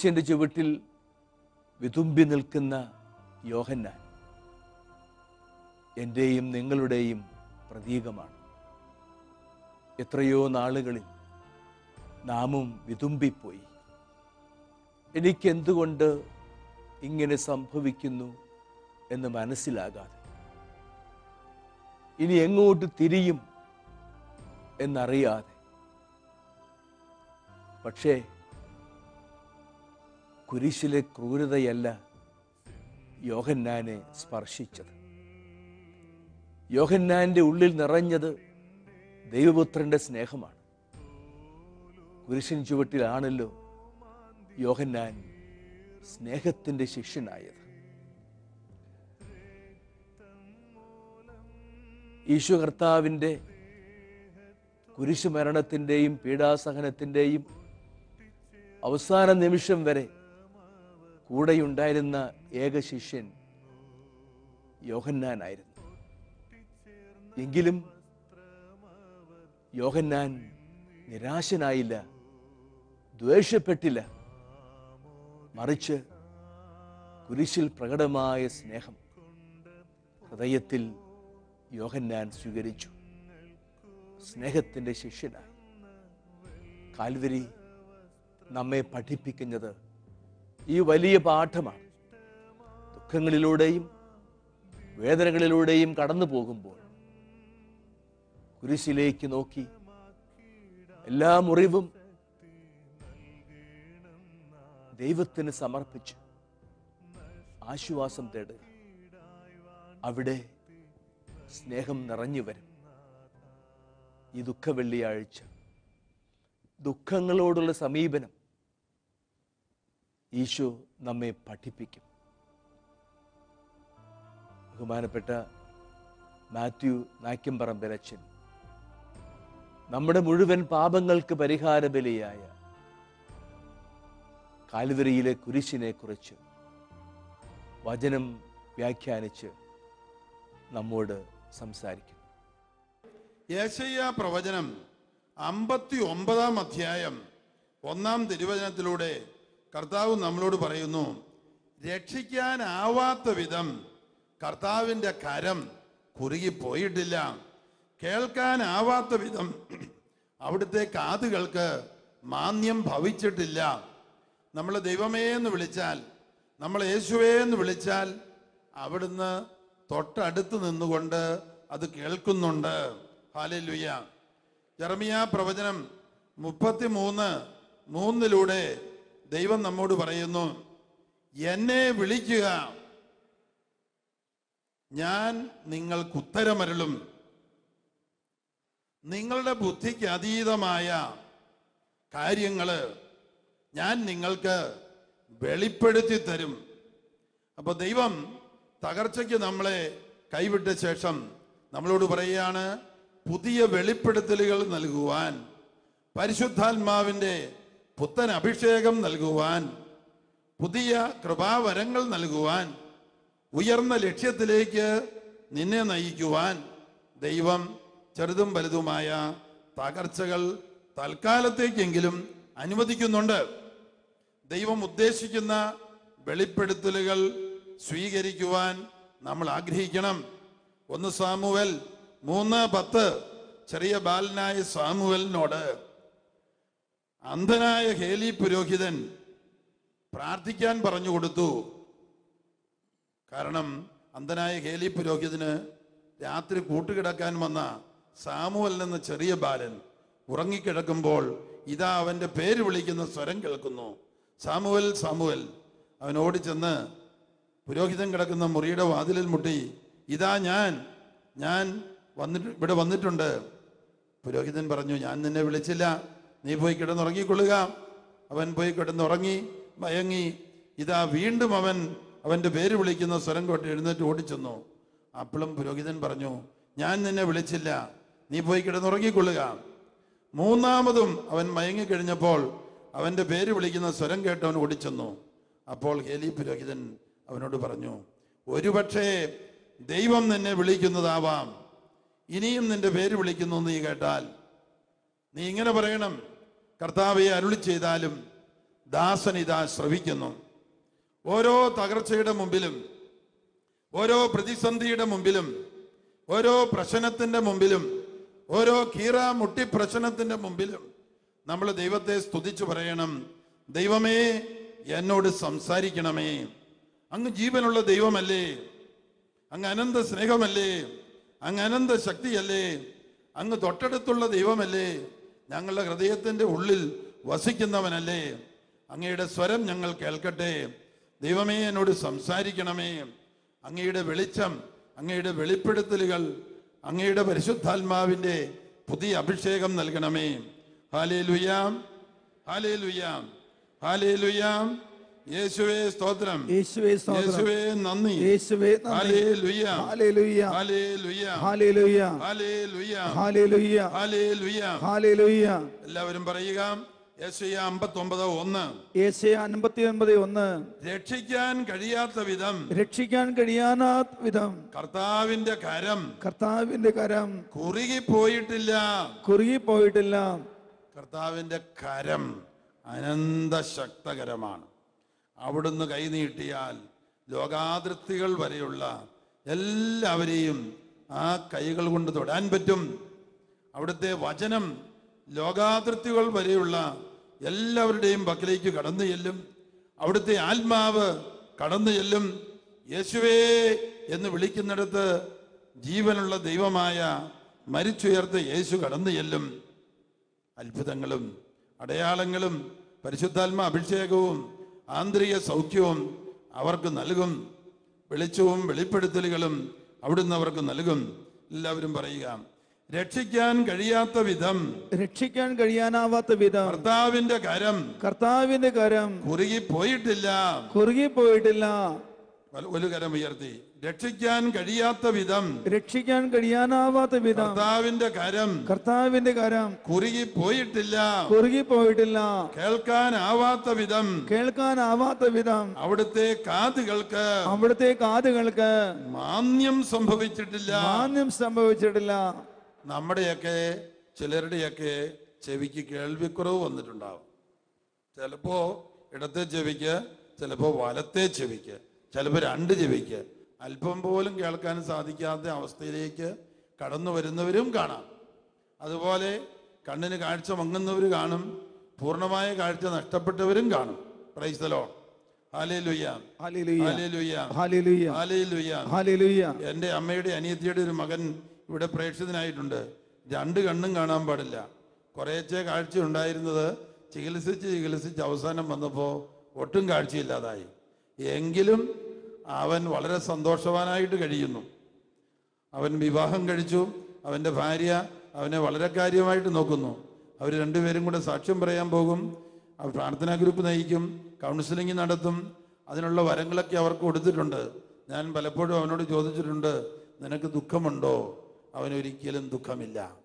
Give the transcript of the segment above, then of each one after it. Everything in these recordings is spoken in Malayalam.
കുരിശിന്റെ ചുവട്ടിൽ വിതുമ്പി നിൽക്കുന്ന യോഹന്നാൻ എന്റെയും നിങ്ങളുടെയും പ്രതീകമാണ്. എത്രയോ നാളുകളിൽ നാമും വിതുമ്പിപ്പോയി. എനിക്കെന്തുകൊണ്ട് ഇങ്ങനെ സംഭവിക്കുന്നു എന്ന് മനസ്സിലാകാതെ. ഇനി എങ്ങോട്ട് തിരിയും എന്നറിയാതെ. പക്ഷേ കുരിശിലെ ക്രൂരതയല്ല യോഹന്നാനെ സ്പർശിച്ചത്. യോഹന്നാന്റെ ഉള്ളിൽ നിറഞ്ഞത് ദൈവപുത്രന്റെ സ്നേഹമാണ്. കുരിശിൻ ചുവട്ടിലാണല്ലോ യോഹന്നാൻ സ്നേഹത്തിന്റെ ശിഷ്യനായത്. ഈശോ കർത്താവിന്റെ കുരിശുമരണത്തിന്റെയും പീഡാസഹനത്തിന്റെയും അവസാന നിമിഷം വരെ കൂടെയുണ്ടായിരുന്ന ഏക ശിഷ്യൻ യോഹന്നാനായിരുന്നു. എങ്കിലും യോഹന്നാൻ നിരാശനായില്ല ദ്വേഷപ്പെട്ടില്ല. മറിച്ച് കുരിശിൽ പ്രകടമായ സ്നേഹം ഹൃദയത്തിൽ യോഹന്നാൻ സ്വീകരിച്ചു. സ്നേഹത്തിന്റെ ശിഷ്യനായി. കാൽവരി നമ്മെ പഠിപ്പിക്കുന്നത് ഈ വലിയ പാഠമാണ്. ദുഃഖങ്ങളിലൂടെയും വേദനകളിലൂടെയും കടന്നു പോകുമ്പോൾ കുരിശിലേക്ക് നോക്കി എല്ലാ മുറിവും ദൈവത്തിന് സമർപ്പിച്ച് ആശ്വാസം തേടുക അവിടെ സ്നേഹം നിറഞ്ഞു വരും. ഈ ദുഃഖ വെള്ളിയാഴ്ച ദുഃഖങ്ങളോടുള്ള സമീപനം ഈശോ നമ്മെ പഠിപ്പിക്കും. ബഹുമാനപ്പെട്ട മാത്യു നായ്ക്കമ്പറമ്പരച്ചൻ നമ്മുടെ മുഴുവൻ പാപങ്ങൾക്ക് പരിഹാര ബലിയായ കാലുവരിയിലെ കുരിശിനെ കുറിച്ച് വചനം വ്യാഖ്യാനിച്ച് നമ്മോട് സംസാരിക്കും. യേശയ്യ പ്രവചനം അമ്പത്തി ഒമ്പതാം അധ്യായം ഒന്നാം തിരുവചനത്തിലൂടെ കർത്താവ് നമ്മളോട് പറയുന്നു രക്ഷിക്കാനാവാത്ത വിധം കർത്താവിന്റെ കരം കുറുകിപ്പോയിട്ടില്ല. കേൾക്കാനാവാത്ത വിധം അവിടുത്തെ കാതുകൾക്ക് മാന്യം ഭവിച്ചിട്ടില്ല. നമ്മൾ ദൈവമേ എന്ന് വിളിച്ചാൽ നമ്മൾ യേശുവേ എന്ന് വിളിച്ചാൽ അവിടുന്ന് തൊട്ടടുത്ത് നിന്നുകൊണ്ട് അത് കേൾക്കുന്നുണ്ട്. ഹാലലുയ്യ ജർമിയ പ്രവചനം മുപ്പത്തി മൂന്ന് മൂന്നിലൂടെ ദൈവം നമ്മോട് പറയുന്നു എന്നെ വിളിക്കുക. ഞാൻ നിങ്ങൾക്ക് ഉത്തരമരുളും. നിങ്ങളുടെ ബുദ്ധിക്ക് അതീതമായ കാര്യങ്ങൾ ഞാൻ നിങ്ങൾക്ക് വെളിപ്പെടുത്തി തരും. അപ്പൊ ദൈവം തകർച്ചയ്ക്ക് നമ്മളെ കൈവിട്ട ശേഷം നമ്മളോട് പറയുകയാണ് പുതിയ വെളിപ്പെടുത്തലുകൾ നൽകുവാൻ പരിശുദ്ധാത്മാവിന്റെ പുത്തൻ അഭിഷേകം നൽകുവാൻ പുതിയ കൃപാവരങ്ങൾ നൽകുവാൻ ഉയർന്ന ലക്ഷ്യത്തിലേക്ക് നിന്നെ നയിക്കുവാൻ ദൈവം ചെറുതും വലുതുമായ തകർച്ചകൾ തൽക്കാലത്തേക്കെങ്കിലും അനുവദിക്കുന്നുണ്ട്. ദൈവം ഉദ്ദേശിക്കുന്ന വെളിപ്പെടുത്തലുകൾ സ്വീകരിക്കുവാൻ നമ്മൾ ആഗ്രഹിക്കണം. ഒന്ന് സാമുവൽ മൂന്ന് പത്ത്. ചെറിയ ബാലനായ സാമുവലിനോട് അന്ധനായ ഹേലി പുരോഹിതൻ പ്രാർത്ഥിക്കാൻ പറഞ്ഞു കൊടുത്തു. കാരണം അന്ധനായ ഹേലി പുരോഹിതന് രാത്രി കൂട്ടുകിടക്കാൻ വന്ന സാമുവൽ എന്ന ചെറിയ ബാലൻ ഉറങ്ങിക്കിടക്കുമ്പോൾ ഇതാ അവന്റെ പേര് വിളിക്കുന്ന സ്വരം കേൾക്കുന്നു. സാമുവൽ സാമുവൽ അവൻ ഓടിച്ചെന്ന് പുരോഹിതൻ കിടക്കുന്ന മുറിയുടെ വാതിലിൽ മുട്ടി ഇതാ ഞാൻ ഞാൻ വന്നിട്ട് ഇവിടെ വന്നിട്ടുണ്ട്. പുരോഹിതൻ പറഞ്ഞു ഞാൻ നിന്നെ വിളിച്ചില്ല. നീ പോയി കിടന്നുറങ്ങിക്കൊള്ളുക. അവൻ പോയി കിടന്നുറങ്ങി മയങ്ങി. ഇതാ വീണ്ടും അവൻ അവന്റെ പേര് വിളിക്കുന്ന സ്വരം കൊട്ട് എഴുന്നേറ്റ് ഓടിച്ചെന്നു. അപ്പോഴും പുരോഹിതൻ പറഞ്ഞു ഞാൻ നിന്നെ വിളിച്ചില്ല. നീ പോയി കിടന്നുറങ്ങിക്കൊള്ളുക. മൂന്നാമതും അവൻ മയങ്ങിക്കഴിഞ്ഞപ്പോൾ അവന്റെ പേര് വിളിക്കുന്ന സ്വരം കേട്ടവൻ ഓടിച്ചെന്നു. അപ്പോൾ ഹേലി പുരോഹിതൻ അവനോട് പറഞ്ഞു ഒരുപക്ഷേ ദൈവം നിന്നെ വിളിക്കുന്നതാവാം. ഇനിയും നിന്റെ പേര് വിളിക്കുന്നു നീ കേട്ടാൽ നീ ഇങ്ങനെ പറയണം. കർത്താവെ അരുളി ചെയ്താലും ദാസൻ ഇതാ ശ്രവിക്കുന്നു. ഓരോ തകർച്ചയുടെ മുമ്പിലും ഓരോ പ്രതിസന്ധിയുടെ മുമ്പിലും ഓരോ പ്രശ്നത്തിന്റെ മുമ്പിലും ഓരോ കീറ മുട്ടി പ്രശ്നത്തിന്റെ മുമ്പിലും നമ്മൾ ദൈവത്തെ സ്തുതിച്ചു പറയണം. ദൈവമേ എന്നോട് സംസാരിക്കണമേ. അങ്ങ് ജീവനുള്ള ദൈവമല്ലേ? അങ്ങ് അനന്ത സ്നേഹമല്ലേ? അങ്ങ് അനന്ത ശക്തിയല്ലേ? അങ്ങ് തൊട്ടടുത്തുള്ള ദൈവമല്ലേ? ഞങ്ങളുടെ ഹൃദയത്തിന്റെ ഉള്ളിൽ വസിക്കുന്നവനല്ലേ? അങ്ങയുടെ സ്വരം ഞങ്ങൾ കേൾക്കട്ടെ. ദൈവമേ എന്നോട് സംസാരിക്കണമേ. അങ്ങയുടെ വെളിച്ചം അങ്ങയുടെ വെളിപ്പെടുത്തലുകൾ അങ്ങയുടെ പരിശുദ്ധാത്മാവിന്റെ പുതിയ അഭിഷേകം നൽകണമേ. ഹാലേ ലുയാം ഹാലേ ലുയാം ഹാലേ ലുയാം യേശുവേ സ്തോത്രം. യേശുവേ യേശുവേ നന്ദി. യേശുവേ hallelujah. Hallelujah. Hallelujah. Hallelujah. Hallelujah. Hallelujah. Hallelujah. എല്ലാവരും പറയുക. രക്ഷിക്കാൻ കഴിയാത്ത വിധം. രക്ഷിക്കാൻ കഴിയാത്ത വിധം. കർത്താവിന്റെ കരം. കർത്താവിന്റെ കരം. കുറുകി പോയിട്ടില്ല കുറുകി പോയിട്ടില്ല കർത്താവിന്റെ കരം അനന്തശക്തകരമാണ്. അവിടുന്ന് കൈനീട്ടിയാൽ ലോകാതിർത്തികൾ വരെയുള്ള എല്ലാവരെയും ആ കൈകൾ കൊണ്ട് തൊടാൻ പറ്റും. അവിടുത്തെ വചനം ലോകാതിർത്തികൾ വരെയുള്ള എല്ലാവരുടെയും പക്കലേക്ക് കടന്നു ചെല്ലും. അവിടുത്തെ ആത്മാവ് കടന്നു ചെല്ലും. യേശുവേ എന്ന് വിളിക്കുന്നിടത്ത് ജീവനുള്ള ദൈവമായ മരിച്ചുയർത്ത യേശു കടന്നു ചെല്ലും. അത്ഭുതങ്ങളും അടയാളങ്ങളും പരിശുദ്ധാത്മ അഭിഷേകവും ആന്തരിക സൗഖ്യവും അവർക്ക് നൽകും. വെളിച്ചവും വെളിപ്പെടുത്തലുകളും അവിടുന്ന് അവർക്ക് നൽകും. എല്ലാവരും പറയുക രക്ഷിക്കാൻ കഴിയാത്ത വിധം രക്ഷിക്കാൻ കഴിയാനാവാത്ത വിധം കർത്താവിന്റെ കരം കർത്താവിന്റെ കരം കുറുകി പോയിട്ടില്ല. കുറുകി പോയിട്ടില്ല. ഒരു കരം ഉയർത്തി. രക്ഷിക്കാൻ കഴിയാത്ത വിധം രക്ഷിക്കാൻ കഴിയാനാവാത്ത വിധം കർത്താവിന്റെ കരം കർത്താവിന്റെ കരം കുറുകി പോയിട്ടില്ല കുറുകി പോയിട്ടില്ല കേൾക്കാനാവാത്ത വിധം കേൾക്കാനാവാത്ത വിധം അവിടുത്തെ കാതുകൾക്ക് അവിടുത്തെ കാതുകൾക്ക് മാന്യം സംഭവിച്ചിട്ടില്ല. മാന്യം സംഭവിച്ചിട്ടില്ല. നമ്മുടെയൊക്കെ ചിലരുടെയൊക്കെ ചെവിക്ക് കേൾവിക്കുറവ് വന്നിട്ടുണ്ടാവും. ചിലപ്പോ ഇടത്തെ ചെവിക്ക് ചിലപ്പോ വലത്തെ ചെവിക്ക് ചിലപ്പോ രണ്ട് ചെവിക്ക്. അല്പം പോലും കേൾക്കാൻ സാധിക്കാത്ത അവസ്ഥയിലേക്ക് കടന്നു വരുന്നവരും കാണാം. അതുപോലെ കണ്ണിന് കാഴ്ച മങ്ങുന്നവർ കാണും പൂർണമായ കാഴ്ച നഷ്ടപ്പെട്ടവരും കാണും. പ്രൈസ്തലോ എന്റെ അമ്മയുടെ അനിയത്തിയുടെ ഒരു മകൻ ഇവിടെ പ്രേക്ഷിതനായിട്ടുണ്ട്. രണ്ട് കണ്ണും കാണാൻ പാടില്ല. കുറേച്ചേ കാഴ്ച ഉണ്ടായിരുന്നത് ചികിത്സിച്ച് ചികിത്സിച്ച് അവസാനം വന്നപ്പോൾ ഒട്ടും കാഴ്ചയില്ലാതായി. എങ്കിലും അവൻ വളരെ സന്തോഷവാനായിട്ട് കഴിയുന്നു. അവൻ വിവാഹം കഴിച്ചു. അവന്റെ ഭാര്യ അവനെ വളരെ കാര്യമായിട്ട് നോക്കുന്നു. അവർ രണ്ടുപേരും കൂടെ സാക്ഷ്യം പറയാൻ പോകും. അവർ പ്രാർത്ഥനാ ഗ്രൂപ്പ് നയിക്കും. കൗൺസിലിംഗ് നടത്തും. അതിനുള്ള വരങ്ങളൊക്കെ അവർക്ക് കൊടുത്തിട്ടുണ്ട്. ഞാൻ പലപ്പോഴും അവനോട് ചോദിച്ചിട്ടുണ്ട് നിനക്ക് ദുഃഖമുണ്ടോ? അവനൊരിക്കലും ദുഃഖമില്ല.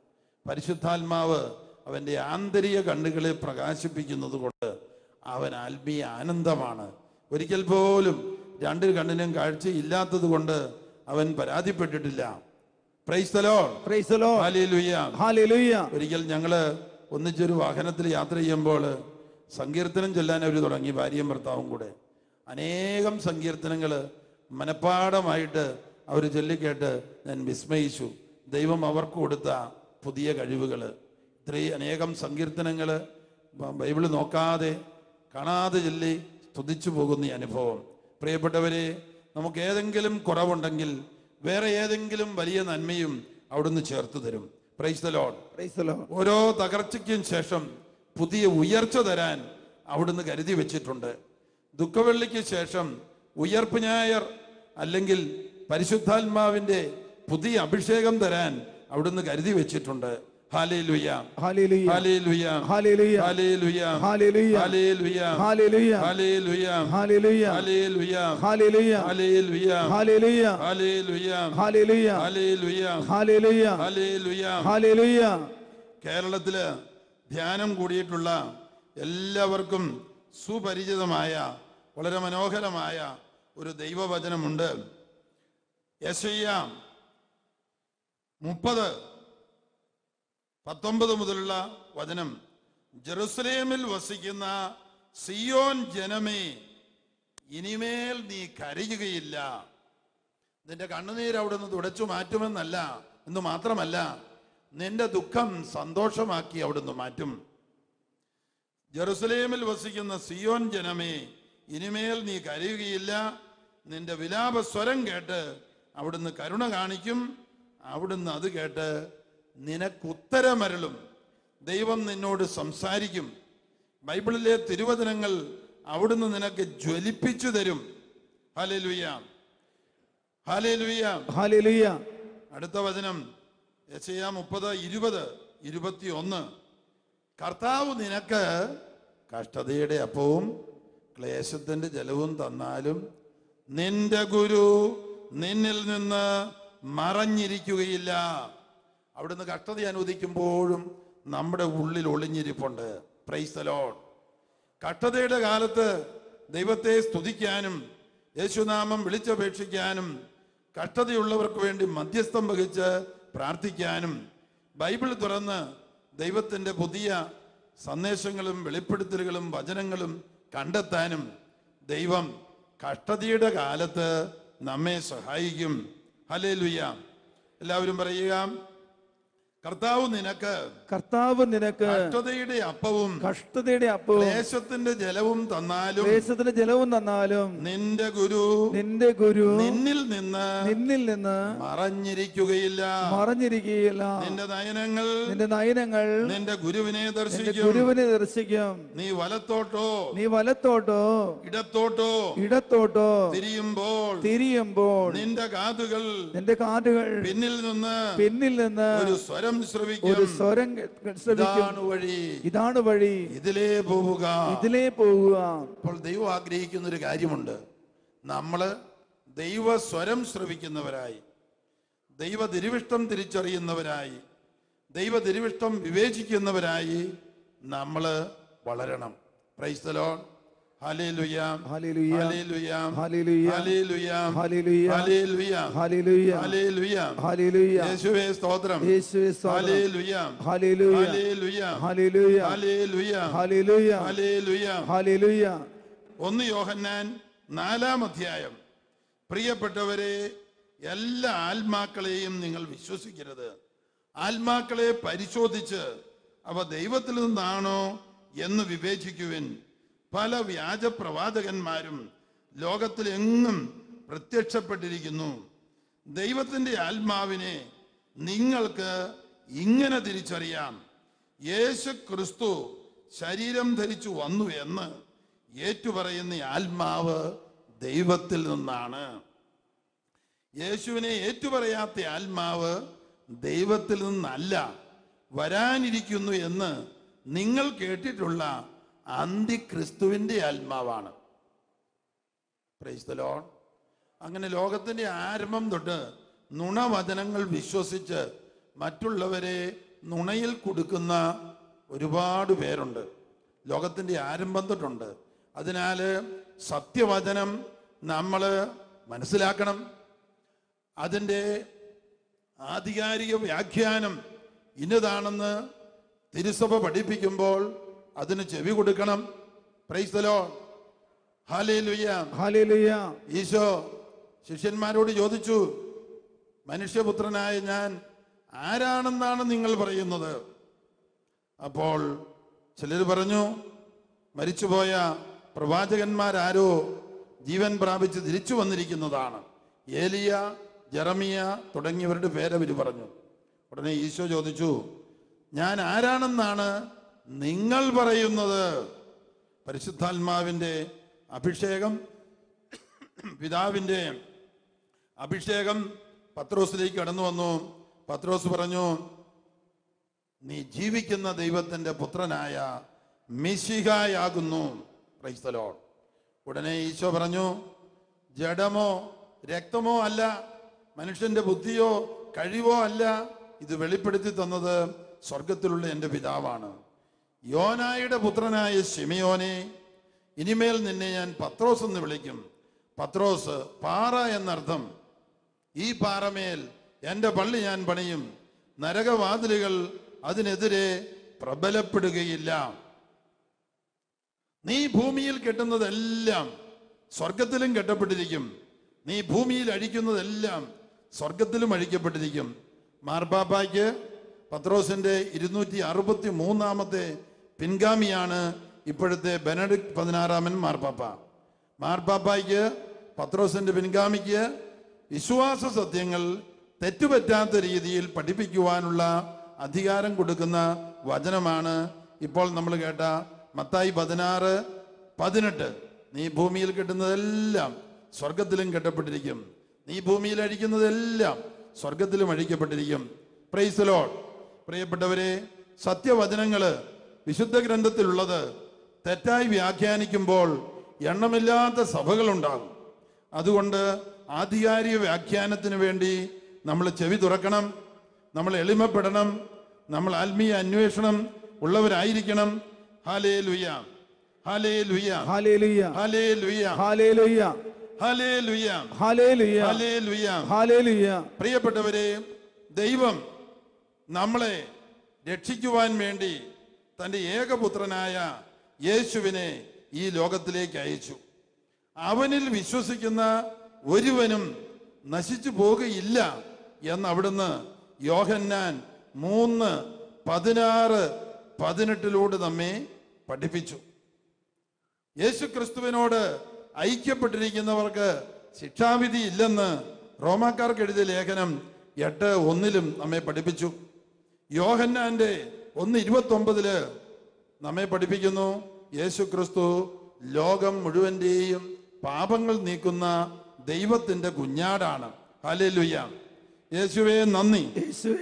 പരിശുദ്ധാത്മാവ് അവന്റെ ആന്തരിക കണ്ണുകളെ പ്രകാശിപ്പിക്കുന്നത് കൊണ്ട് അവൻ ആത്മീയ ആനന്ദമാണ്. ഒരിക്കൽ പോലും രണ്ട് കണ്ണിനും കാഴ്ചയില്ലാത്തത് കൊണ്ട് അവൻ പരാതിപ്പെട്ടിട്ടില്ല. ഒരിക്കൽ ഞങ്ങൾ ഒന്നിച്ചൊരു വാഹനത്തിൽ യാത്ര ചെയ്യുമ്പോൾ സങ്കീർത്തനം ചൊല്ലാൻ അവർ തുടങ്ങി ഭാര്യയും ഭർത്താവും കൂടെ. അനേകം സങ്കീർത്തനങ്ങൾ മനഃപ്പാടമായിട്ട് അവർ ചൊല്ലിക്കേട്ട് ഞാൻ വിസ്മയിച്ചു. ദൈവം അവർക്ക് കൊടുത്ത പുതിയ കഴിവുകൾ ഇത്രയും അനേകം സങ്കീർത്തനങ്ങൾ ബൈബിൾ നോക്കാതെ കാണാതെ ചൊല്ലി സ്തുതിച്ചു പോകുന്ന ഈ അനുഭവം. പ്രിയപ്പെട്ടവരെ നമുക്ക് ഏതെങ്കിലും കുറവുണ്ടെങ്കിൽ വേറെ ഏതെങ്കിലും വലിയ നന്മയും അവിടുന്ന് ചേർത്ത് തരും. പ്രൈസ് ഓരോ തകർച്ചയ്ക്കും ശേഷം പുതിയ ഉയർച്ച തരാൻ അവിടുന്ന് കരുതി വെച്ചിട്ടുണ്ട്. ദുഃഖവെള്ളിക്ക് ശേഷം ഉയർപ്പ് ഞായർ അല്ലെങ്കിൽ പരിശുദ്ധാത്മാവിന്റെ പുതിയ അഭിഷേകം തരാൻ അവിടുന്ന് കരുതി വെച്ചിട്ടുണ്ട്. കേരളത്തിൽ ധ്യാനം കൂടിയിട്ടുള്ള എല്ലാവർക്കും സുപരിചിതമായ വളരെ മനോഹരമായ ഒരു ദൈവവചനമുണ്ട് യശയ്യ മുപ്പത് പത്തൊമ്പത് മുതലുള്ള വചനം. ജെറുസലേമിൽ വസിക്കുന്ന സിയോൻ ജനമേ ഇനിമേൽ നീ കരയുകയില്ല. നിന്റെ കണ്ണുനീര് നിന്ന് തുടച്ചു മാറ്റുമെന്നല്ല എന്ന് മാത്രമല്ല നിന്റെ ദുഃഖം സന്തോഷമാക്കി അവിടുന്ന് മാറ്റും. ജെറുസലേമിൽ വസിക്കുന്ന സിയോൻ ജനമേ ഇനിമേൽ നീ കരയുകയില്ല. നിന്റെ വിലാപ സ്വരം കേട്ട് അവിടുന്ന് കരുണ കാണിക്കും. അവിടുന്ന് അത് കേട്ട് നിനക്കുത്തരമരളും. ദൈവം നിന്നോട് സംസാരിക്കും. ബൈബിളിലെ തിരുവചനങ്ങൾ അവിടുന്ന് നിനക്ക് ജ്വലിപ്പിച്ചു തരും. ഹലലുയ്യ ഹലലുയ്യ ഹാലേലുയ അടുത്ത വചനം യശയ മുപ്പത് ഇരുപത് ഇരുപത്തി ഒന്ന് കർത്താവ് നിനക്ക് കഷ്ടതയുടെ അപ്പവും ക്ലേശത്തിന്റെ ജലവും തന്നാലും നിന്റെ ഗുരു നിന്നിൽ നിന്ന് മറഞ്ഞിരിക്കുകയില്ല. അവിടുന്ന് കഷ്ടത അനുവദിക്കുമ്പോഴും നമ്മുടെ ഉള്ളിൽ ഒളിഞ്ഞിരിപ്പുണ്ട്. പ്രൈസ്തലോൺ കഷ്ടതയുടെ കാലത്ത് ദൈവത്തെ സ്തുതിക്കാനും യേശുനാമം വിളിച്ചപേക്ഷിക്കാനും കഷ്ടതയുള്ളവർക്ക് വേണ്ടി മധ്യസ്ഥം വഹിച്ച് പ്രാർത്ഥിക്കാനും ബൈബിൾ തുറന്ന് ദൈവത്തിന്റെ പുതിയ സന്ദേശങ്ങളും വെളിപ്പെടുത്തലുകളും വചനങ്ങളും കണ്ടെത്താനും ദൈവം കഷ്ടതയുടെ കാലത്ത് നമ്മെ സഹായിക്കും. ഹലേ എല്ലാവരും പറയുക കർത്താവ് നിനക്ക് കർത്താവ് നിനക്ക് കഷ്ടതയുടെ അപ്പവും കഷ്ടതയുടെ അപ്പവും ദേശത്തിന്റെ ജലവും തന്നാലും ദേശത്തിന്റെ ജലവും തന്നാലും നിന്റെ ഗുരു നിന്റെ ഗുരു നിന്നിൽ നിന്ന് നിന്നിൽ നിന്ന് മറഞ്ഞിരിക്കുകയില്ല. മറഞ്ഞിരിക്കുകയില്ല. നിന്റെ നയനങ്ങൾ നിന്റെ നയനങ്ങൾ നിന്റെ ഗുരുവിനെ ദർശിക്കും. ഗുരുവിനെ ദർശിക്കും. നീ വലത്തോട്ടോ നീ വലത്തോട്ടോ ഇടത്തോട്ടോ ഇടത്തോട്ടോ തിരിയുമ്പോൾ തിരിയുമ്പോൾ നിന്റെ കാതുകൾ നിന്റെ കാതുകൾ പിന്നിൽ നിന്ന് പിന്നിൽ നിന്ന് ഒരു സ്വരം ഒരു ശ്രവിക്കും. സ്വരം ശ്രവിക്കും. ഇതാണ് വഴി. ഇതാണ് വഴി. ഇതിലേ പോവുക. ഇതിലേ പോവുക. അപ്പോൾ ദൈവം ആഗ്രഹിക്കുന്ന ഒരു കാര്യമുണ്ട്. നമ്മൾ ദൈവ സ്വരം ശ്രവിക്കുന്നവരായി. ദൈവ തിരുവിഷ്ടം തിരിച്ചറിയുന്നവരായി. ദൈവ തിരുവിഷ്ടം വിവേചിക്കുന്നവരായി നമ്മൾ വളരണം. പ്രൈസ്തലോൺ സ്തോത്രം. ഒന്ന് യോഹന്നാൻ നാലാം അധ്യായം പ്രിയപ്പെട്ടവരെ എല്ലാ ആത്മാക്കളെയും നിങ്ങൾ വിശ്വസിക്കരുത് ആത്മാക്കളെ പരിശോധിച്ച് അവ ദൈവത്തിൽ നിന്നാണോ എന്ന് വിവേചിക്കുവിൻ പല വ്യാജ പ്രവാചകന്മാരും ലോകത്തിലെങ്ങും പ്രത്യക്ഷപ്പെട്ടിരിക്കുന്നു. ദൈവത്തിന്റെ ആത്മാവിനെ നിങ്ങൾക്ക് ഇങ്ങനെ തിരിച്ചറിയാം. യേശു ക്രിസ്തു ശരീരം ധരിച്ചു വന്നു എന്ന് ഏറ്റുപറയുന്ന ആത്മാവ് ദൈവത്തിൽ നിന്നാണ്. യേശുവിനെ ഏറ്റുപറയാത്ത ആത്മാവ് ദൈവത്തിൽ നിന്നല്ല. വരാനിരിക്കുന്നു എന്ന് നിങ്ങൾ കേട്ടിട്ടുള്ള അന്തിക്രിസ്തുവിന്റെ ആത്മാവാണ്. Lord. അങ്ങനെ ലോകത്തിന്റെ ആരംഭം തൊട്ട് നുണവചനങ്ങൾ വിശ്വസിച്ച് മറ്റുള്ളവരെ നുണയിൽ കൊടുക്കുന്ന ഒരുപാട് പേരുണ്ട്. ലോകത്തിന്റെ ആരംഭം തൊട്ടുണ്ട്. അതിനാല് സത്യവചനം നമ്മൾ മനസ്സിലാക്കണം. അതിന്റെ ആധികാരിക വ്യാഖ്യാനം ഇന്നതാണെന്ന് തിരുസഭ പഠിപ്പിക്കുമ്പോൾ അതിന് ചെവി കൊടുക്കണം. പ്രൈസ്തലോ. ഈശോ ശിഷ്യന്മാരോട് ചോദിച്ചു മനുഷ്യപുത്രനായ ഞാൻ ആരാണെന്നാണ് നിങ്ങൾ പറയുന്നത്? അപ്പോൾ ചിലർ പറഞ്ഞു മരിച്ചുപോയ പ്രവാചകന്മാരാരോ ജീവൻ പ്രാപിച്ച് തിരിച്ചു വന്നിരിക്കുന്നതാണ്. ഏലിയ ജറമിയ തുടങ്ങിയവരുടെ പേരവർ പറഞ്ഞു. ഉടനെ ഈശോ ചോദിച്ചു ഞാൻ ആരാണെന്നാണ് നിങ്ങൾ പറയുന്നത് പരിശുദ്ധാത്മാവിന്റെ അഭിഷേകം പിതാവിന്റെ അഭിഷേകം പത്രോസിലേക്ക് കടന്നു വന്നു. പത്രോസ് പറഞ്ഞു നീ ജീവിക്കുന്ന ദൈവത്തിന്റെ പുത്രനായ മിശിഹായാകുന്നു. ക്രൈസ്തലോ ഉടനെ ഈശോ പറഞ്ഞു ജഡമോ രക്തമോ അല്ല മനുഷ്യന്റെ ബുദ്ധിയോ കഴിവോ അല്ല ഇത് വെളിപ്പെടുത്തി തന്നത് സ്വർഗത്തിലുള്ള എന്റെ പിതാവാണ്. യോനായുടെ പുത്രനായ ഷിമിയോനെ ഇനിമേൽ നിന്നെ ഞാൻ പത്രോസ് എന്ന് വിളിക്കും. പത്രോസ് പാറ എന്നർത്ഥം. ഈ പാറമേൽ എന്റെ പള്ളി ഞാൻ പണിയും. നരകവാതിലുകൾ അതിനെതിരെ പ്രബലപ്പെടുകയില്ല. നീ ഭൂമിയിൽ കെട്ടുന്നതെല്ലാം സ്വർഗത്തിലും കെട്ടപ്പെട്ടിരിക്കും. നീ ഭൂമിയിൽ അഴിക്കുന്നതെല്ലാം സ്വർഗത്തിലും അഴിക്കപ്പെട്ടിരിക്കും. മാർപ്പാപ്പായ്ക്ക് പത്രോസിന്റെ ഇരുന്നൂറ്റി അറുപത്തി മൂന്നാമത്തെ പിൻഗാമിയാണ് ഇപ്പോഴത്തെ ബെനഡിക് പതിനാറാമൻ മാർപ്പാപ്പ. മാർപ്പാപ്പായ്ക്ക് പത്രോസിന്റെ പിൻഗാമിക്ക് വിശ്വാസ സത്യങ്ങൾ തെറ്റുപറ്റാത്ത രീതിയിൽ പഠിപ്പിക്കുവാനുള്ള അധികാരം കൊടുക്കുന്ന വചനമാണ് ഇപ്പോൾ നമ്മൾ കേട്ട മത്തായി പതിനാറ് പതിനെട്ട്. നീ ഭൂമിയിൽ കിട്ടുന്നതെല്ലാം സ്വർഗത്തിലും കെട്ടപ്പെട്ടിരിക്കും. നീ ഭൂമിയിൽ അഴിക്കുന്നതെല്ലാം സ്വർഗത്തിലും അഴിക്കപ്പെട്ടിരിക്കും. പ്രൈസ് ലോഡ് പ്രിയപ്പെട്ടവരെ സത്യവചനങ്ങൾ വിശുദ്ധ ഗ്രന്ഥത്തിലുള്ളത് തെറ്റായി വ്യാഖ്യാനിക്കുമ്പോൾ എണ്ണമില്ലാത്ത സഭകളുണ്ടാകും. അതുകൊണ്ട് ആധികാരിക വ്യാഖ്യാനത്തിന് വേണ്ടി നമ്മൾ ചെവി തുറക്കണം നമ്മൾ എളിമപ്പെടണം നമ്മൾ ആത്മീയ അന്വേഷണം ഉള്ളവരായിരിക്കണം. ഹാലേ ലുയ ഹാലേ ലുയ ഹാലേലുയ ഹാലേ ലുയ ഹാലേലുയ ഹാലേ ലുയ ഹാലേലുയ ഹാലേ ലുയ ഹാലേലുയ പ്രിയപ്പെട്ടവരെ ദൈവം നമ്മളെ രക്ഷിക്കുവാൻ വേണ്ടി തന്റെ ഏകപുത്രനായ യേശുവിനെ ഈ ലോകത്തിലേക്ക് അയച്ചു. അവനിൽ വിശ്വസിക്കുന്ന ഒരുവനും നശിച്ചു പോകുകയില്ല എന്ന് അവിടുന്ന് യോഹന്നാൻ മൂന്ന് പതിനാറ് പതിനെട്ടിലൂടെ നമ്മെ പഠിപ്പിച്ചു. യേശു ക്രിസ്തുവിനോട് ഐക്യപ്പെട്ടിരിക്കുന്നവർക്ക് ശിക്ഷാവിധി ഇല്ലെന്ന് റോമാക്കാർക്ക് എഴുതിയ ലേഖനം എട്ട് ഒന്നിലും നമ്മെ പഠിപ്പിച്ചു. യോഹന്നാന്റെ ഒന്ന് ഇരുപത്തി ഒമ്പതിൽ നമ്മെ പഠിപ്പിക്കുന്നു യേശു ക്രിസ്തു ലോകം മുഴുവന്റെയും പാപങ്ങൾ നീക്കുന്ന ദൈവത്തിന്റെ കുഞ്ഞാടാണ്. ഹലേ ലുയ്യ യേശുവേ നന്ദി.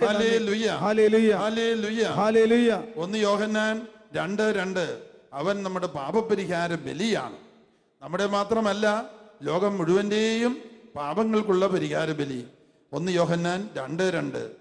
ഹലേ നന്ദി. ലുയ്യ ഹല്ലേലൂയ. ഹലേ ലുയ്യ ഒന്ന് യോഹന്നാൻ രണ്ട് രണ്ട്. അവൻ നമ്മുടെ പാപപരിഹാര ബലിയാണ്. നമ്മുടെ മാത്രമല്ല ലോകം മുഴുവന്റെയും പാപങ്ങൾക്കുള്ള പരിഹാര ബലി ഒന്ന് യോഹന്നാൻ രണ്ട് രണ്ട്.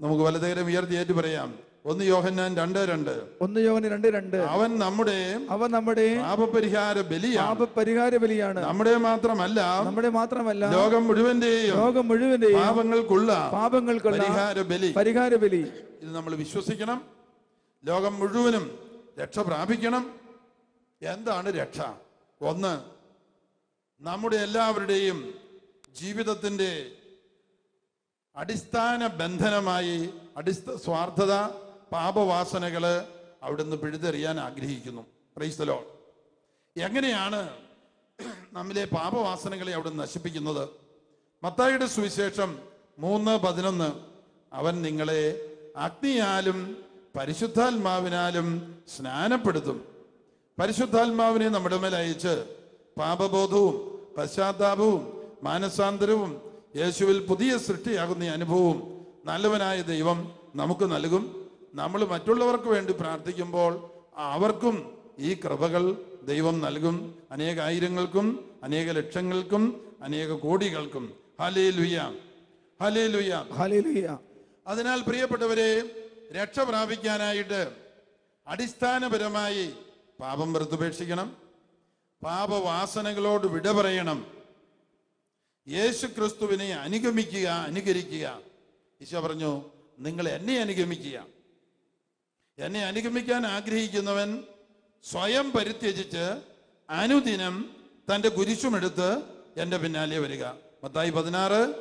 നമുക്ക് വലതേരം ഉയർത്തിയേറ്റ് പറയാം. ഒന്ന് യോഹന്നാൻ രണ്ട് രണ്ട്. ഒന്ന് യോഹന രണ്ട് രണ്ട്. അവൻ നമ്മുടെ അവൻ നമ്മുടെ പാപപരിഹാര ബലിയാണ്. പാപപരിഹാര ബലിയാണ്. നമ്മുടെ മാത്രമല്ല നമ്മുടെ മാത്രമല്ല ലോകം മുഴുവന്റെയും ലോകം മുഴുവന്റെയും പാപങ്ങൾക്കുള്ള പാപങ്ങൾക്കുള്ള പരിഹാര ബലി. പരിഹാര ബലി. ഇത് നമ്മൾ വിശ്വസിക്കണം. ലോകം മുഴുവനും രക്ഷ പ്രാപിക്കണം. എന്താണ് രക്ഷ? ഒന്ന് നമ്മുടെ എല്ലാവരുടെയും ജീവിതത്തിന്റെ അടിസ്ഥാന ബന്ധനമായി അടിസ്ഥ സ്വാർത്ഥത പാപവാസനകൾ അവിടുന്ന് പിഴുതെറിയാൻ ആഗ്രഹിക്കുന്നു. ക്രൈസ്തലോ എങ്ങനെയാണ് നമ്മിലെ പാപവാസനകളെ അവിടെ നശിപ്പിക്കുന്നത്? മത്തായിയുടെ സുവിശേഷം മൂന്ന് പതിനൊന്ന് അവൻ നിങ്ങളെ അഗ്നിയാലും പരിശുദ്ധാത്മാവിനാലും സ്നാനപ്പെടുത്തും. പരിശുദ്ധാത്മാവിനെ നമ്മുടെ മേൽ അയച്ച് പാപബോധവും പശ്ചാത്താപവും മാനസാന്തരവും യേശുവിൽ പുതിയ സൃഷ്ടിയാകുന്ന അനുഭവവും നല്ലവനായ ദൈവം നമുക്ക് നൽകും. നമ്മൾ മറ്റുള്ളവർക്ക് വേണ്ടി പ്രാർത്ഥിക്കുമ്പോൾ അവർക്കും ഈ കൃപകൾ ദൈവം നൽകും. അനേക ആയിരങ്ങൾക്കും അനേക ലക്ഷങ്ങൾക്കും അനേക കോടികൾക്കും. ഹലേ ലുയ ഹലേ ലുയ ഹലേ ലുയ അതിനാൽ പ്രിയപ്പെട്ടവരെ രക്ഷ പ്രാപിക്കാനായിട്ട് അടിസ്ഥാനപരമായി പാപം വെറുത്തുപേക്ഷിക്കണം. പാപവാസനകളോട് വിട പറയണം. യേശു ക്രിസ്തുവിനെ അനുഗമിക്കുക അനുകരിക്കുക. ഈശോ പറഞ്ഞു നിങ്ങൾ എന്നെ അനുഗമിക്കുക. എന്നെ അനുഗമിക്കാൻ ആഗ്രഹിക്കുന്നവൻ സ്വയം പരിത്യജിച്ച് അനുദിനം തന്റെ കുരിശുമെടുത്ത് എന്റെ പിന്നാലെ വരിക. മത്തായി പതിനാറ്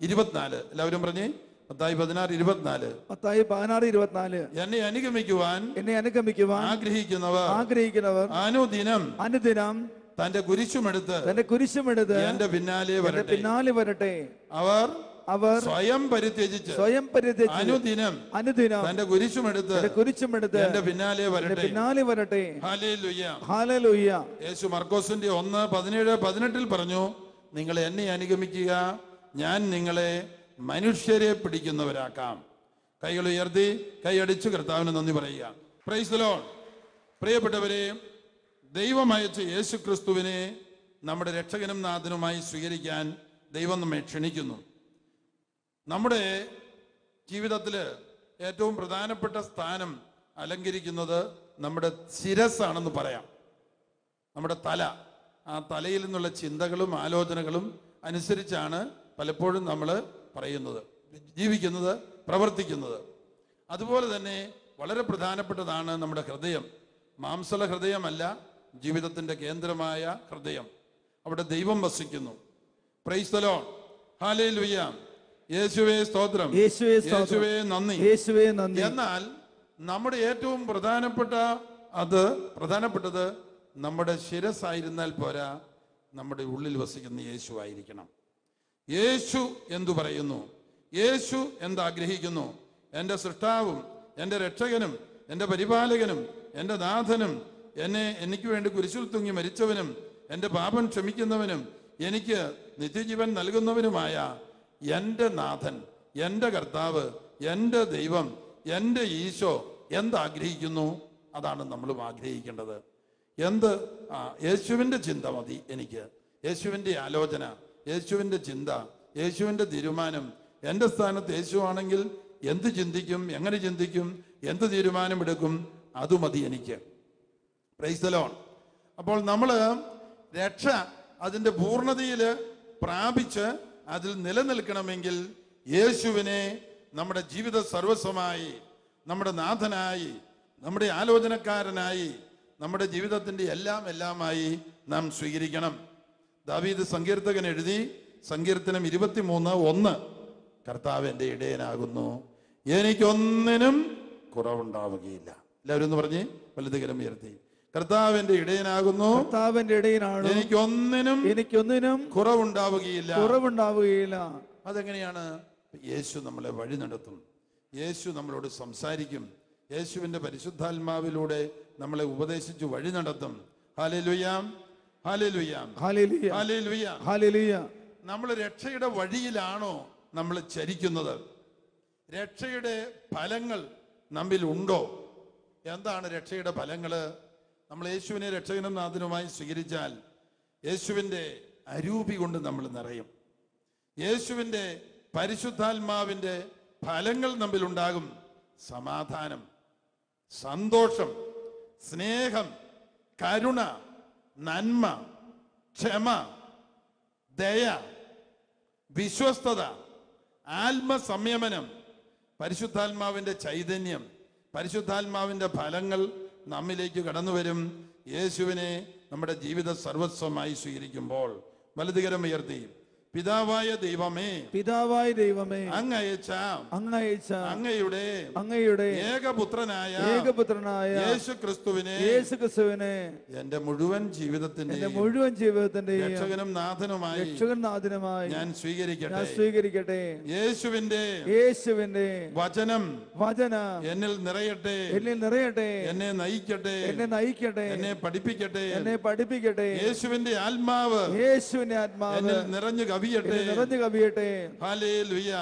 ഇരുപത്തിനാല്. എല്ലാവരും പറഞ്ഞേ? മത്തായി പതിനാറ് ഇരുപത്തിനാല്. മത്തായി പതിനാറ് ഇരുപത്തിനാല്. എന്നെ അനുഗമിക്കുവാൻ എന്നെ അനുഗമിക്കുവാൻ ആഗ്രഹിക്കുന്നവർ ആഗ്രഹിക്കുന്നവർ അനുദിനം അനുദിനം തന്റെ കുരിശുമെടുത്ത് തന്റെ കുരിശുമെടുത്ത് എന്റെ പിന്നാലെ വരട്ടെ. പിന്നാലെ വരട്ടെ. അവർ അവർ സ്വയം പരിത്യജിച്ച് സ്വയം പരിത്യജിച്ച് അനുദിനം അനുദിനം തന്റെ കുരിശുമെടുത്ത് കുരിശുമെടുത്ത് എന്റെ പിന്നാലെ വരട്ടെ. പിന്നാലെ വരട്ടെ. Hallelujah hallelujah. യേശു മർക്കോസിന്റെ ഒന്ന് പതിനേഴ് പതിനെട്ടിൽ പറഞ്ഞു നിങ്ങൾ എന്നെ അനുഗമിക്കുക ഞാൻ നിങ്ങളെ മനുഷ്യരെ പിടിക്കുന്നവരാക്കാം. കൈകൾ ഉയർത്തി കൈയടിച്ച് കർത്താവിന് നന്ദി പറയുക. പ്രൈസ് ലോൺ പ്രിയപ്പെട്ടവരെ ദൈവമയച്ച യേശു ക്രിസ്തുവിനെ നമ്മുടെ രക്ഷകനും നാഥനുമായി സ്വീകരിക്കാൻ ദൈവം നമ്മെ ക്ഷണിക്കുന്നു. നമ്മുടെ ജീവിതത്തിൽ ഏറ്റവും പ്രധാനപ്പെട്ട സ്ഥാനം അലങ്കരിക്കുന്നത് നമ്മുടെ ശിരസ്സാണെന്ന് പറയാം. നമ്മുടെ തല. ആ തലയിൽ നിന്നുള്ള ചിന്തകളും ആലോചനകളും അനുസരിച്ചാണ് പലപ്പോഴും നമ്മൾ പറയുന്നത് ജീവിക്കുന്നത് പ്രവർത്തിക്കുന്നത്. അതുപോലെ തന്നെ വളരെ പ്രധാനപ്പെട്ടതാണ് നമ്മുടെ ഹൃദയം. മാംസള ഹൃദയമല്ല ജീവിതത്തിന്റെ കേന്ദ്രമായ ഹൃദയം. അവിടെ ദൈവം വസിക്കുന്നു. പ്രൈസ്തലോ ഹാലയിൽ ലുയ്യ യേശുവേ സ്തോത്രം. യേശുവേ യേശുവേ നന്ദി. യേശുവേ നന്ദി. എന്നാൽ നമ്മുടെ ഏറ്റവും പ്രധാനപ്പെട്ട അത് പ്രധാനപ്പെട്ടത് നമ്മുടെ ശിരസായിരുന്നാൽ പോരാ നമ്മുടെ ഉള്ളിൽ വസിക്കുന്ന യേശു ആയിരിക്കണം. യേശു എന്തു പറയുന്നു? യേശു എന്താഗ്രഹിക്കുന്നു എന്റെ സൃഷ്ടാവും എന്റെ രക്ഷകനും എന്റെ പരിപാലകനും എന്റെ നാഥനും എന്നെ എനിക്ക് വേണ്ടി കുരിശിൽ തൂങ്ങി മരിച്ചവനും എന്റെ പാപം ക്ഷമിക്കുന്നവനും എനിക്ക് നിത്യജീവൻ നൽകുന്നവനുമായ എന്റെ നാഥൻ എന്റെ കർത്താവ് എന്റെ ദൈവം എന്റെ ഈശോ എന്താഗ്രഹിക്കുന്നു? അതാണ് നമ്മളും ആഗ്രഹിക്കേണ്ടത്. എന്ത്? ആ യേശുവിന്റെ ചിന്ത മതി എനിക്ക്. യേശുവിന്റെ ആലോചന യേശുവിന്റെ ചിന്ത യേശുവിന്റെ തീരുമാനം. എന്റെ സ്ഥാനത്ത് യേശുവാണെങ്കിൽ എന്ത് ചിന്തിക്കും എങ്ങനെ ചിന്തിക്കും എന്ത് തീരുമാനമെടുക്കും അത് മതി എനിക്ക്. പ്രൈസലോൺ അപ്പോൾ നമ്മൾ രക്ഷ അതിന്റെ പൂർണതയിൽ പ്രാപിച്ച് അതിൽ നിലനിൽക്കണമെങ്കിൽ യേശുവിനെ നമ്മുടെ ജീവിത സർവസ്വമായി നമ്മുടെ നാഥനായി നമ്മുടെ ആലോചനക്കാരനായി നമ്മുടെ ജീവിതത്തിന്റെ എല്ലാം എല്ലാമായി നാം സ്വീകരിക്കണം. ദാവീദ് സങ്കീർത്തകൻ എഴുതി സങ്കീർത്തനം ഇരുപത്തിമൂന്ന് ഒന്ന്. കർത്താവ് എന്റെ ഇടയനാകുന്നു. എനിക്കൊന്നിനും കുറവുണ്ടാവുകയില്ല. എല്ലാവരും എന്ന് പറഞ്ഞ് വലുതുകരം ഉയർത്തി. കർത്താവ് എന്റെ ഇടയനാകുന്നു. കർത്താവിന്റെ ഇടയിലാണ് എനിക്കൊന്നിനും എനിക്കൊന്നിനും കുറവുണ്ടാവുകയില്ല. കുറവുണ്ടാവുകയില്ല. അതെങ്ങനെയാണ്? യേശു നമ്മളെ വഴി നടത്തും. യേശു നമ്മളോട് സംസാരിക്കും. യേശുവിന്റെ പരിശുദ്ധാത്മാവിലൂടെ നമ്മളെ ഉപദേശിച്ചു വഴി നടത്തും. ഹാലേ ലുയാം ഹാലേ ലുയാം ഹാലേലുയ ഹാലേ ലുയാം ഹാലേലുയ നമ്മൾ രക്ഷയുടെ വഴിയിലാണോ നമ്മൾ ചരിക്കുന്നത്? രക്ഷയുടെ ഫലങ്ങൾ നമ്മിൽ ഉണ്ടോ എന്താണ് രക്ഷയുടെ ഫലങ്ങൾ? നമ്മൾ യേശുവിനെ രക്ഷകനും നാഥനുമായി സ്വീകരിച്ചാൽ യേശുവിന്റെ അരൂപി കൊണ്ട് നമ്മൾ നിറയും. യേശുവിന്റെ പരിശുദ്ധാത്മാവിന്റെ ഫലങ്ങൾ നമ്മിൽ ഉണ്ടാകും. സമാധാനം സന്തോഷം സ്നേഹം കരുണ നന്മ ക്ഷമ ദയ വിശ്വസ്തത ആത്മസംയമനം പരിശുദ്ധാത്മാവിന്റെ ചൈതന്യം പരിശുദ്ധാത്മാവിന്റെ ഫലങ്ങൾ നമ്മിലേക്ക് കടന്നു വരും യേശുവിനെ നമ്മുടെ ജീവിത സർവസ്വമായി സ്വീകരിക്കുമ്പോൾ വലതുകരം ഉയർത്തി. പിതാവായ ദൈവമേ പിതാവായ ദൈവമേ അങ്ങയച്ച അങ്ങയച്ച അങ്ങയുടെ അങ്ങയുടെ ഏകപുത്രനായ ഏകപുത്രനായ യേശു ക്രിസ്തുവിനെ യേശു ക്രിസ്തുവിനെ എന്റെ മുഴുവൻ ജീവിതത്തിന്റെ എന്റെ മുഴുവൻ ജീവിതത്തിന്റെ രക്ഷകനും നാഥനുമായി രക്ഷകൻ നാഥനുമായി ഞാൻ സ്വീകരിക്കട്ടെ. സ്വീകരിക്കട്ടെ. യേശുവിന്റെ യേശുവിന്റെ വചനം വചന എന്നിൽ നിറയട്ടെ. എന്നിൽ നിറയട്ടെ. എന്നെ നയിക്കട്ടെ. എന്നെ നയിക്കട്ടെ. എന്നെ പഠിപ്പിക്കട്ടെ. എന്നെ പഠിപ്പിക്കട്ടെ. യേശുവിന്റെ ആത്മാവ് യേശുവിന്റെ ആത്മാവ് എന്നിൽ നിറഞ്ഞു കവിയട്ടെ നിറഞ്ഞു കവിയട്ടെ ഹാലേ ലുയ